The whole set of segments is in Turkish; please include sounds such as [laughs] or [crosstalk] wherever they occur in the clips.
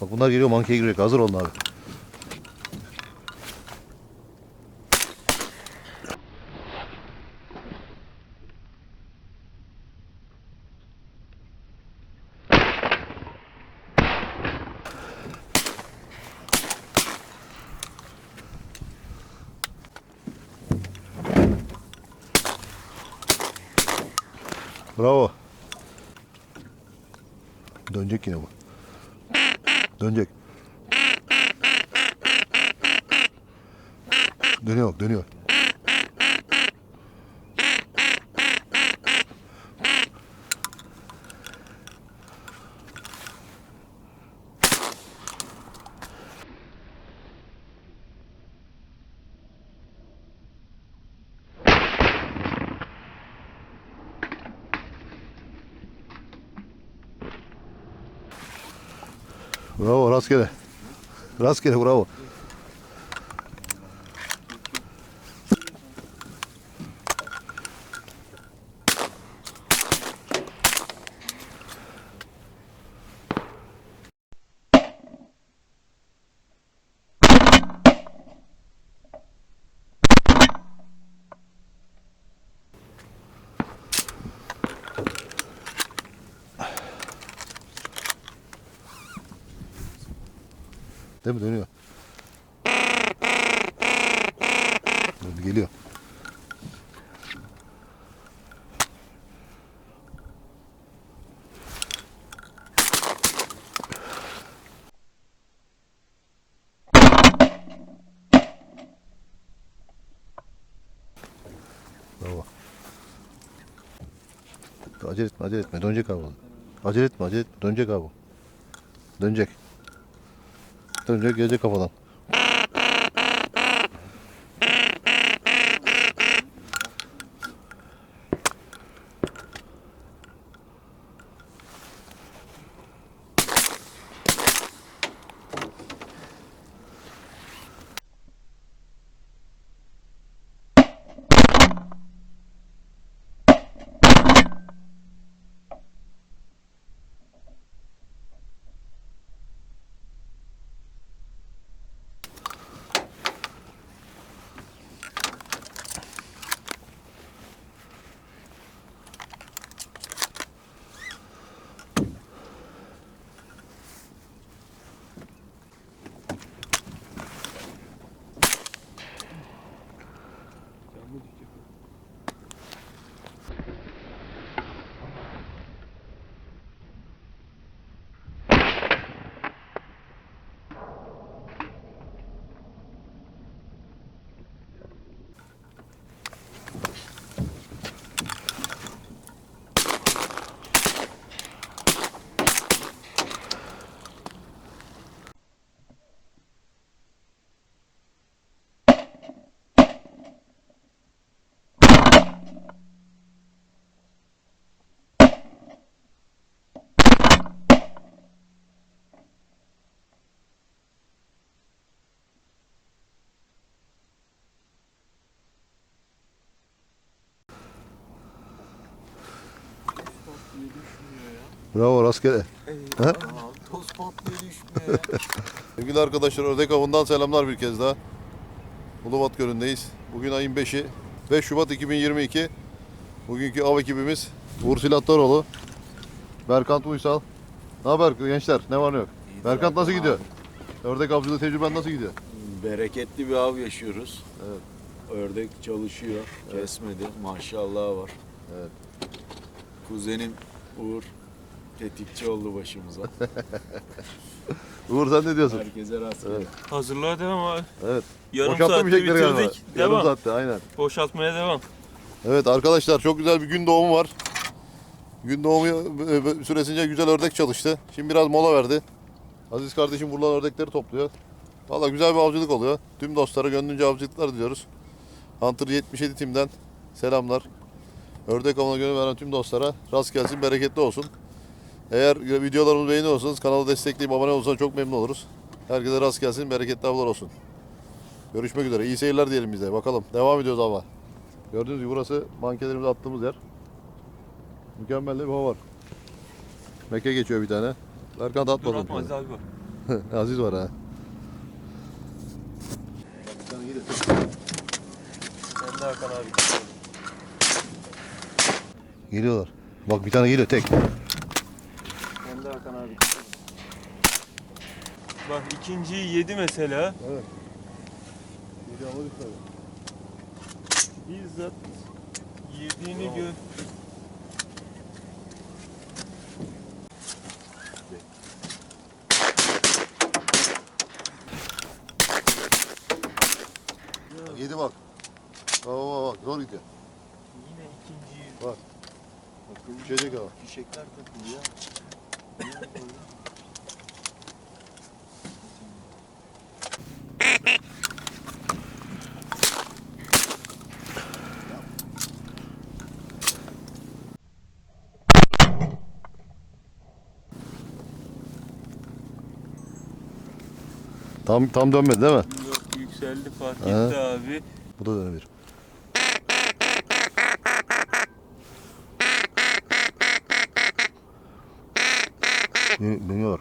Bak bunlar geliyor mankeye giriyor. Hazır olun abi. Dönüyor, dönüyor. Bravo, rastgele. Rastgele, bravo. Değil mi? Dönüyor. Döndü, geliyor. Bravo. Acele etme, acele etme. Dönecek abi. o. Acele etme, acele etme. Dönecek abi. o. Dönecek. Dönecek gelecek kafadan. Bravo rastgele. Ha? Toz patlıyor düşmüyor. [laughs] Sevgili arkadaşlar Ördek Avı'ndan selamlar bir kez daha. Ulubat Gölü'ndeyiz. Bugün ayın 5'i. 5 Şubat 2022. Bugünkü av ekibimiz Uğur Silattaroğlu. Berkant Uysal. Ne haber gençler? Ne var ne yok? Berkant nasıl gidiyor? Ördek avcılığı tecrüben nasıl gidiyor? Bereketli bir av yaşıyoruz. Evet. Ördek çalışıyor. Kesmedi. Maşallah var. Evet. Kuzenim Uğur tetikçi oldu başımıza. [laughs] Uğur sen ne diyorsun? Herkese rastgele. Evet. Hazırlığa devam abi. Evet. Yarım saatte çekleri galiba? bitirdik. Yarım Devam. saatte aynen. Boşaltmaya devam. Evet arkadaşlar çok güzel bir gün doğumu var. Gün doğumu e, süresince güzel ördek çalıştı. Şimdi biraz mola verdi. Aziz kardeşim buradan ördekleri topluyor. Valla güzel bir avcılık oluyor. Tüm dostlara gönlünce avcılıklar diliyoruz. Hunter 77 timden selamlar. Ördek avına gönül veren tüm dostlara rast gelsin, bereketli olsun. Eğer videolarımızı beğeniyorsanız kanalı destekleyip abone olursanız çok memnun oluruz. Herkese rast gelsin, bereketli avlar olsun. Görüşmek üzere. İyi seyirler diyelim bize. Bakalım. Devam ediyoruz ama. Gördüğünüz gibi burası mankelerimizi attığımız yer. Mükemmel de bir hava var. Meke geçiyor bir tane. Berkant Dur atmadım. atma Aziz abi bak. [laughs] Aziz var ha. Sen de Hakan abi. Geliyorlar. Bak bir tane geliyor tek. Hakan abi. Bak ikinciyi yedi mesela. Evet. Geliyor ama düşmedi. Bizzat yediğini gör. Yedi bak. Bak bak bak zor gidiyor. Yine ikinciyi. Bak. Düşecek ama. Fişekler takılıyor. Tam tam dönmedi değil mi? Yok yükseldi fark Ha. etti abi. Bu da dönebilir. Nih.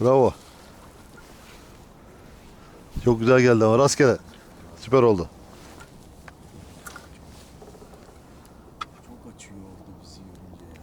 Bravo. Çok güzel geldi ama rastgele. Süper oldu. Çok açıyor orada bizi görünce ya.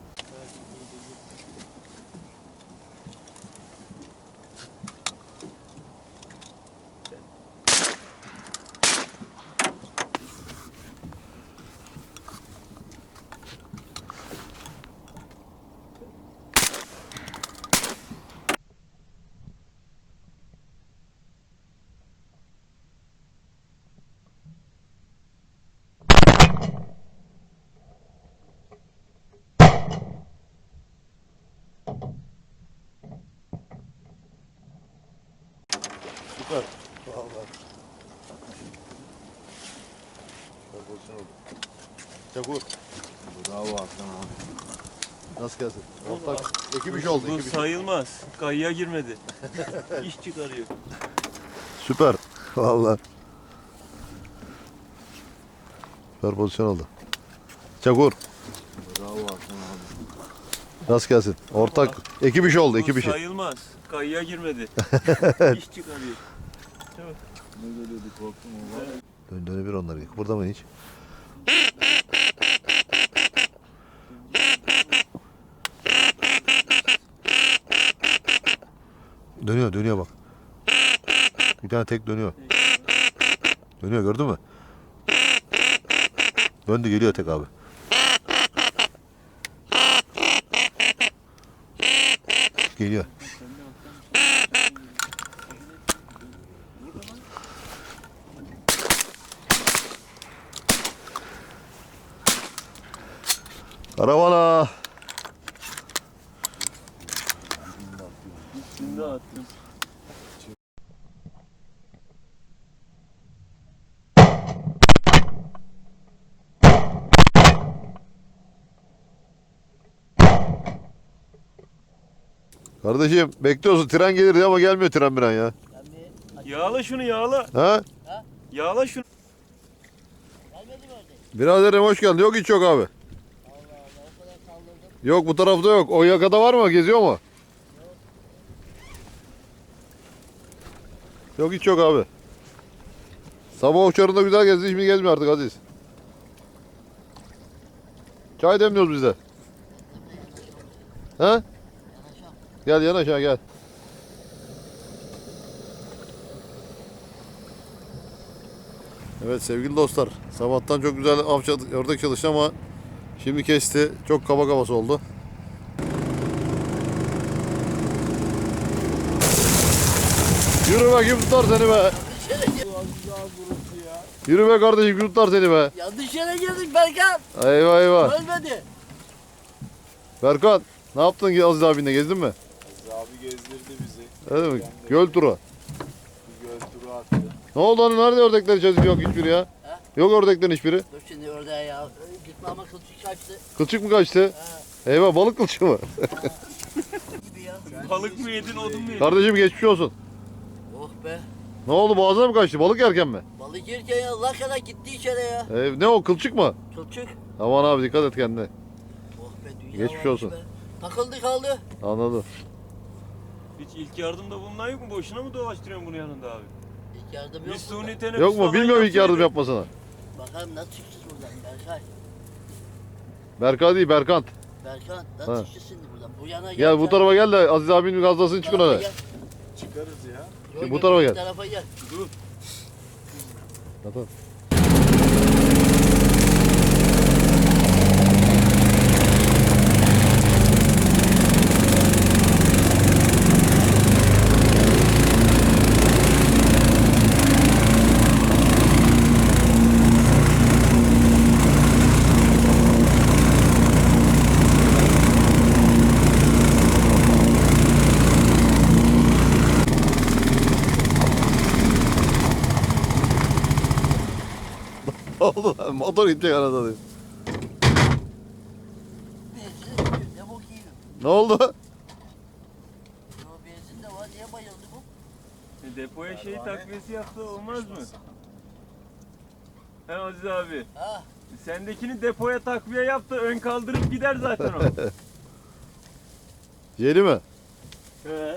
Süper. Vallahi. Pozisyon oldu. Çakur. Bravo Hakan abi. Nasıl gelsin? Ortak. Ekip iş oldu. Bu iş. sayılmaz. Kayıya girmedi. [laughs] İş çıkarıyor. Süper. Vallahi. Süper pozisyon oldu. Çakur. Bravo Hakan abi. Nasıl gelsin? Ortak. Ekip iş oldu. Ekip Bu işi. sayılmaz. Kayıya girmedi. [laughs] İş çıkarıyor. Ne geliyordu korktum ama. Dön dönebilir onları. Kıpırdamayın hiç. Dönüyor dönüyor bak. Bir tane tek dönüyor. Dönüyor gördün mü? Döndü geliyor tek abi. Geliyor. Karavana. Şimdi attım. Kardeşim bekliyorsun tren gelir diye ama gelmiyor tren bir an ya. Yağla şunu yağla. Ha? Yağla şunu. Biraderim hoş geldin. Yok hiç yok abi. Yok bu tarafta yok. O yakada var mı? Geziyor mu? Yok hiç yok abi. Sabah uçarında güzel gezdi. Şimdi gezmiyor artık Aziz. Çay demliyoruz biz de. Ha? Gel yan aşağı gel. Evet sevgili dostlar. Sabahtan çok güzel av ördek çalıştı ama Şimdi kesti. Çok kaba kafası oldu. Yürü be kim tutar seni be. Yürü be kardeşim kim tutar seni be. Yanlış yere girdik Berkan. Eyvah eyvah. Ölmedi. Berkan ne yaptın ki Aziz abinle gezdin mi? Abi gezdirdi bizi. Öyle mi? Göl turu. Bir göl turu attı. Ne oldu hani nerede ördekler içerisinde yok hiçbiri ya? Yok ördeklerin hiçbiri. Dur şimdi orada ya. Gitme ama kılçık kaçtı. Kılçık mı kaçtı? Eyvah balık kılçığı mı? [laughs] Balık mı yedin odun mu yedin? Kardeşim geçmiş olsun. Oh be. Ne oldu boğazına mı kaçtı? Balık yerken mi? Balık yerken ya Allah kadar gitti içeri ya. Ee, ne o kılçık mı? Kılçık. Aman abi dikkat et kendine. Oh be dünya Geçmiş olsun. Be. Takıldı kaldı. Anladım. Hiç ilk yardımda bulunan yok mu? Boşuna mı dolaştırıyorsun bunu yanında abi? İlk yardım Bir yok suni burada. teneffüs Yok mu? Bilmiyorum ilk yardım yapmasına. Bakalım nasıl çıkacağız buradan Berkay. Berkay değil Berkant. Berkan nasıl Ha. çıkacağız şimdi buradan? Bu yana Gel bu tarafa gel de Aziz abinin gazlasını çıkın hadi. gel. Çıkarız ya. Yok, bu yok, tarafa gel. tarafa gel. Tamam. Oldu lan motor gidecek anasını. ne bok yiyor. Ne oldu? Yo, benzin de var. Niye bayıldı bu? E, depoya şey takviyesi yaptı olmaz mı? He Aziz abi. Ha? Sendekini depoya takviye yaptı. Ön kaldırıp gider zaten o. [laughs] Yeni mi? He.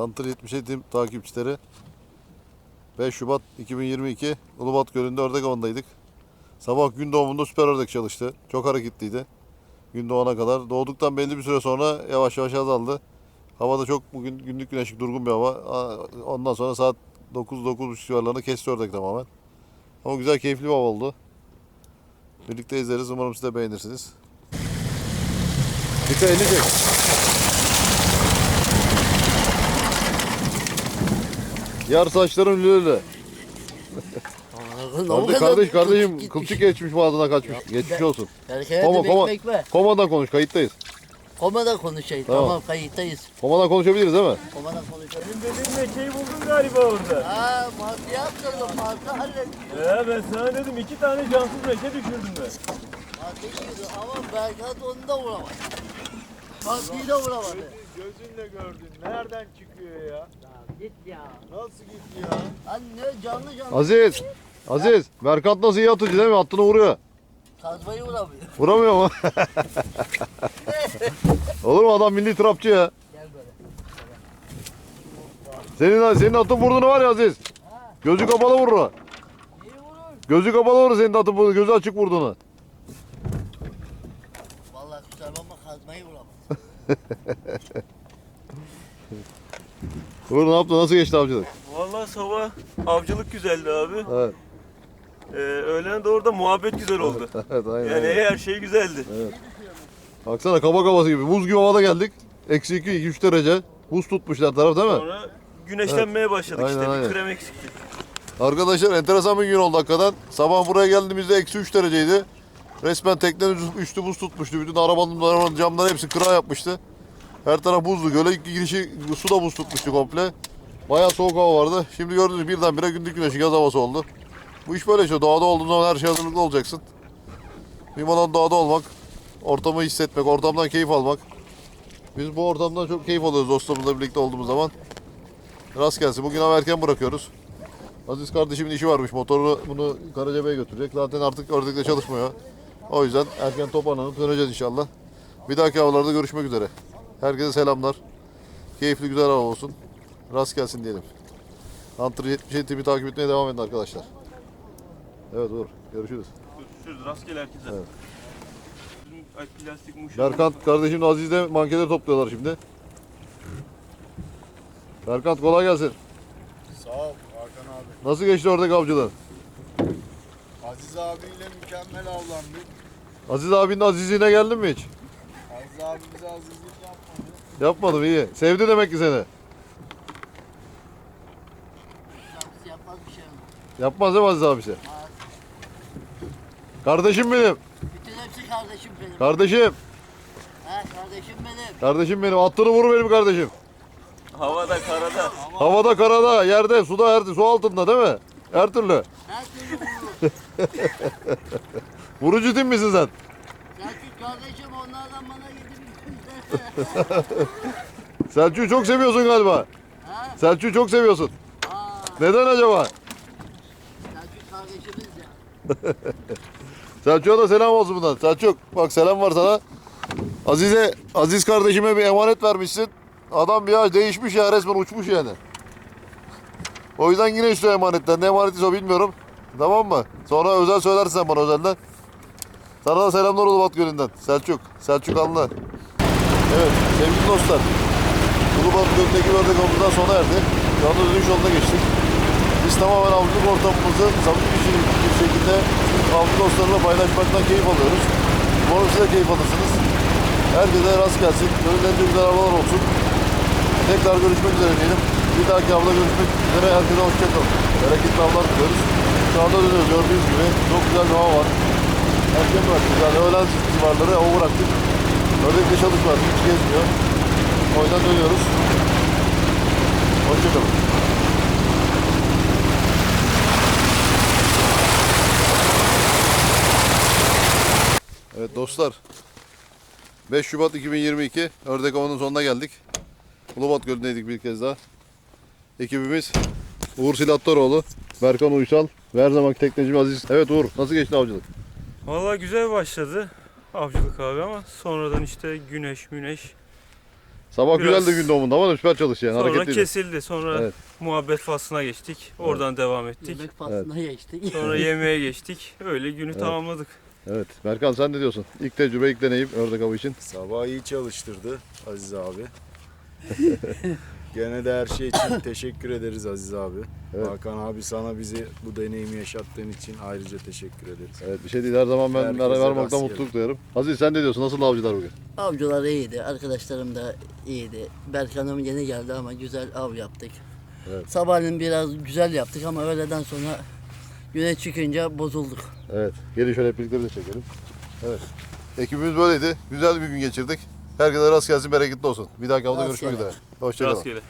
Hunter 77 takipçileri 5 Şubat 2022 Ulubat Gölü'nde ördek avındaydık. Sabah gün doğumunda süper ördek çalıştı. Çok hareketliydi. Gün doğana kadar. Doğduktan belli bir süre sonra yavaş yavaş azaldı. Havada çok bugün günlük güneşlik durgun bir hava. Ondan sonra saat 9-9.30 civarlarında kesti ördek tamamen. Ama güzel keyifli bir hava oldu. Birlikte izleriz. Umarım siz de beğenirsiniz. Dikkat elini Yar saçların lülülü. Kardeş, kardeş kardeşim kılçık geçmiş boğazına kaçmış. Geçmiş olsun. Berkay'a Koma, koma. Komadan konuş kayıttayız. Komada konuşayım. Tamam. Tamam, kayıttayız. Komadan konuşabiliriz değil mi? Komadan konuşalım. Senin dediğin meşeyi buldun galiba orada. Ha martı yaptırdım. Martı hallettim. He ben sana dedim iki tane cansız meşe düşürdüm ben. Martı girdi ama Berkat onu da vuramadı. Martıyı da vuramadı. Gözünle gördün. Nereden çıkıyor ya? Git ya. Nasıl gitti ya? Anne canlı canlı. Aziz. Aziz. Berkant nasıl iyi atıcı değil mi? Attığını vuruyor. Kazmayı vuramıyor. Vuramıyor mu? [laughs] Olur mu adam milli trapçı ya. Gel böyle. Senin senin atın vurduğunu var ya Aziz. Gözü kapalı vurur. Gözü kapalı vurur senin atın vurduğunu. Gözü açık vurduğunu. Vallahi kusura bakma kazmayı vuramaz. [laughs] Uğur ne yaptı? Nasıl geçti avcılık? Vallahi sabah avcılık güzeldi abi. Evet. Ee, öğlene doğru da muhabbet güzel oldu. [laughs] Evet aynen. Yani her şey güzeldi. Baksana kaba kafası gibi. Buz gibi havada geldik. Eksi 2 2-3 derece. Buz tutmuş her taraf değil mi? Sonra güneşlenmeye başladık Aynen, işte. aynen. Bir krem eksikti. Arkadaşlar enteresan bir gün oldu hakikaten. Sabah buraya geldiğimizde eksi 3 dereceydi. Resmen teknenin üstü buz tutmuştu. Bütün arabanın, arabanın camları hepsi kıra yapmıştı. Her taraf buzlu. Göle girişi su da buz tutmuştu komple. Bayağı soğuk hava vardı. Şimdi gördüğünüz birdenbire gündük güneşi gaz havası oldu. Bu iş böyle işte. Doğada olduğun zaman her şey hazırlıklı olacaksın. Mühim olan doğada olmak. Ortamı hissetmek, ortamdan keyif almak. Biz bu ortamdan çok keyif alıyoruz dostlarımızla birlikte olduğumuz zaman. Rast gelsin. Bugün hava erken bırakıyoruz. Aziz kardeşimin işi varmış. Motoru bunu Karacabey'e götürecek. Zaten artık ördekle çalışmıyor. O yüzden erken toparlanıp döneceğiz inşallah. Bir dahaki havalarda görüşmek üzere. Herkese selamlar. Keyifli güzel hava olsun. Rast gelsin diyelim. Hunter 77 TV takip etmeye devam edin arkadaşlar. Evet Uğur. Görüşürüz. Görüşürüz rastgele herkese. Evet. Ay, plastik. Berkant kardeşim Aziz de mankeleri topluyorlar şimdi. Berkant kolay gelsin. Sağ ol Hakan abi. Nasıl geçti oradaki avcılığın? Aziz abiyle mükemmel avlandık. Aziz abinin azizliğine geldin mi hiç? Aziz abi bize azizlik. Yapmadım iyi. Sevdi demek ki seni. Kendisi yapmaz bir şey mi? Yapmaz değil mi Aziz abisi? Kardeşim benim. Bütün hepsi kardeşim benim. Kardeşim. Ha kardeşim benim. Kardeşim benim. Attığını vur benim kardeşim. Havada karada. Havada, karada, yerde, suda, her, su altında değil mi? Her türlü. Her türlü vurur. [laughs] Vurucu değil misin sen? Selçuk kardeşim onlardan bana [laughs] Selçuk'u çok seviyorsun galiba. Ha? Selçuk'u çok seviyorsun. Aa, Neden acaba? Selçuk kardeşimiz [laughs] ya. Selçuk'a da selam olsun bundan. Selçuk bak selam var sana. Azize, Aziz kardeşime bir emanet vermişsin. Adam ya değişmiş ya resmen uçmuş yani. O yüzden yine istiyor emanetten. Ne emanetiyse o bilmiyorum. Tamam mı? Sonra özel söylersin sen bana özelden. Sana da selamlar Ulubat Gölü'nden. Selçuk. Selçuk Anlı. Evet sevgili dostlar. Ulubat Gölü'ndeki ördek avımızdan sona erdi. Şu anda dönüş yoluna geçtik. Biz tamamen avcılık ortamımızı samimi bir şekilde avcı dostlarıyla paylaşmaktan keyif alıyoruz. Umarım siz de keyif alırsınız. Herkese rast gelsin. Gönüllerinde güzel havalar olsun. Tekrar görüşmek üzere diyelim. Bir dahaki avda görüşmek üzere. Herkese hoşçakalın. Bereketli avlar diliyoruz. Şu anda dönüyoruz gördüğünüz gibi. Çok güzel bir hava var. Erken bıraktık yani öğlen civarları hava bıraktık. Ördekle çalışmaz. Hiç gezmiyor. O yüzden dönüyoruz. Hoşçakalın. Evet dostlar. 5 Şubat 2022 Ördek Avı'nın sonuna geldik. Ulubat Gölü'ndeydik bir kez daha. Ekibimiz Uğur Silattaroğlu, Berkan Uysal ve her zamanki teknecim Aziz. Evet Uğur nasıl geçti avcılık? Valla güzel başladı avcılık abi ama sonradan işte güneş müneş Sabah Biraz- güzeldi gün doğumunda ama süper çalıştı yani sonra hareketliydi. kesildi sonra Evet. muhabbet faslına geçtik oradan devam ettik Yemek faslına geçtik. sonra [laughs] yemeğe geçtik öyle günü tamamladık. Evet Berkan sen ne diyorsun? İlk tecrübe ilk deneyim ördek avı için. Sabah iyi çalıştırdı Aziz abi. [laughs] Gene de her şey için [coughs] teşekkür ederiz Aziz abi. Evet. Hakan abi sana bizi bu deneyimi yaşattığın için ayrıca teşekkür ederiz. Evet bir şey değil her zaman ben Herkese ara vermaktan rastgele. mutluluk duyarım. Aziz sen ne diyorsun? Nasıl avcılar bugün? Avcılar iyiydi. Arkadaşlarım da iyiydi. Berkan'ım yeni geldi ama güzel av yaptık. Evet. Sabahleyin biraz güzel yaptık ama öğleden sonra güneş çıkınca bozulduk. Evet. Gelin şöyle hep birlikte bir de çekelim. Evet. Ekibimiz böyleydi. Güzel bir gün geçirdik. Herkese rast gelsin, bereketli olsun. Bir dahaki avda görüşmek üzere. Hoşçakalın. Rastgele.